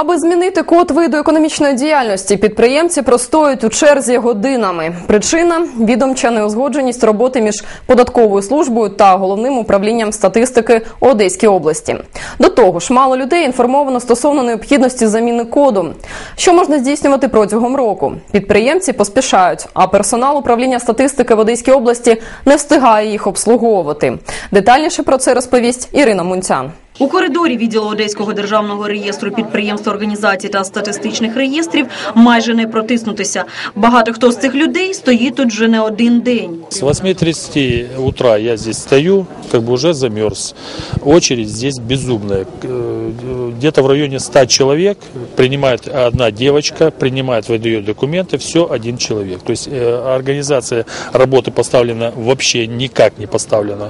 Аби змінити код виду економічної діяльності, підприємці простоюють у черзі годинами. Причина відомча неузгодженість роботи між податковою службою та головним управлінням статистики Одеській області. До того ж, мало людей інформовано стосовно необхідності заміни коду, що можна здійснювати протягом року. Підприємці поспішають, а персонал управління статистики в Одеській області не встигає їх обслуговувати. Детальніше про це розповість Ірина Мунцян. У коридорі відділу Одеського державного реєстру підприємств, організацій та статистичних реєстрів майже не протиснутися. Багато хто з цих людей стоїть тут вже не один день. С 8.30 утра я здесь стою, как бы уже замерз. Очередь здесь безумная. Э, Где-то в районе 100 человек. Принимает одна девочка, принимает, выдает документы, все один человек. То есть э, организация работы поставлена вообще никак не поставлена.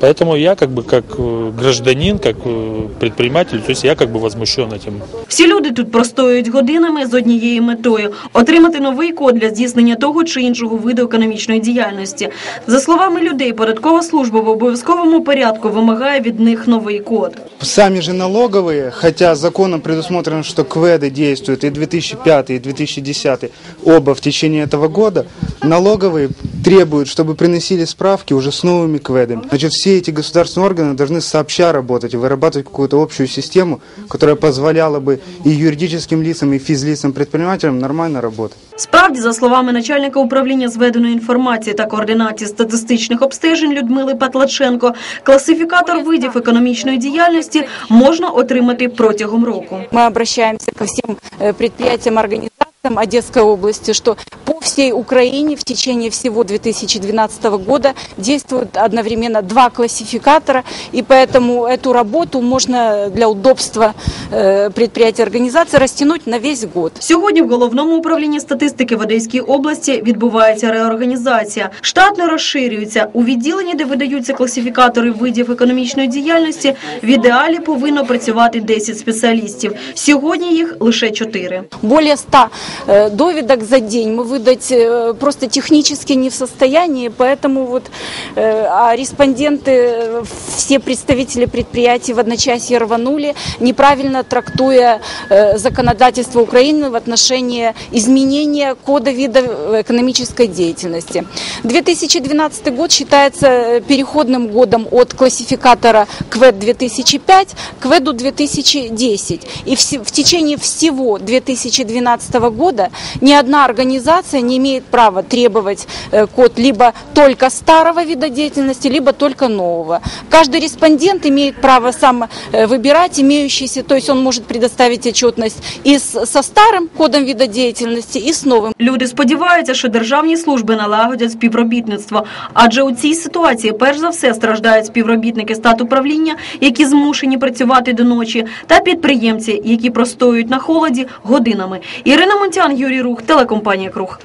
Поэтому я как бы как э, гражданин, как э, предприниматель, то есть я как бы возмущен этим. Всі люди тут простоюють годинами з однією метою отримати новий код для здійснення того чи іншого виду економічної діяльності. За словами людей, податкова служба в обов'язковому порядку вимагає від них новий код. Сами же налоговые, хотя законом предусмотрено, что КВЭДы действуют и 2005, и 2010, оба в течение этого года, налоговые требуют, чтобы приносили справки уже с новыми КВЭДами. Значит, все эти государственные органы должны сообща работать и вырабатывать какую-то общую систему, которая позволяла бы и юридическим лицам, и физлицам, предпринимателям нормально работать. Справді, за словами начальника управління зведеної інформації та координації статистичних обстежень Людмили Патлаченко, класифікатор видів економічної діяльності можна отримати протягом року. Мы обращаемся ко всем э, предприятиям, организациям Одесской области, что по всей Украине в течение всего 2012 года действуют одновременно два классификатора, и поэтому эту работу можно для удобства э, предприятий и организаций растянуть на весь год. Сьогодні в головному управлінні статистики в Одеській області відбувається реорганізація. Штатно розширюється. У відділенні, де видаються класифікатори видів економічної діяльності, в ідеалі повинно працювати 10 спеціалістів. Сьогодні їх лише 4. Более 100 э, доведок за день мы выдать э, просто технически не в состоянии, поэтому вот э, а респонденты, все представители предприятий в одночасье рванули, неправильно трактуя э, законодательство Украины в отношении изменения кода вида экономической деятельности. 2012 год считается переходным годом от классификатора КВЭД 2005 к КВЭДу 2010. И в течение всего 2012 года ни одна организация не имеет права требовать э, код либо только старого вида деятельности, либо только нового. Каждый респондент имеет право сам э, выбирать имеющийся, то есть он может предоставить отчетность и с- со старым кодом вида деятельности, и с новым. Люди сподіваються, що державні служби налагодять співробітництво, адже у цій ситуації перш за все страждають співробітники статуправління, які змушені працювати до ночі, та підприємці, які простоюють на холоді годинами. Ірина Монтян, Юрій Рух, телекомпанія Круг.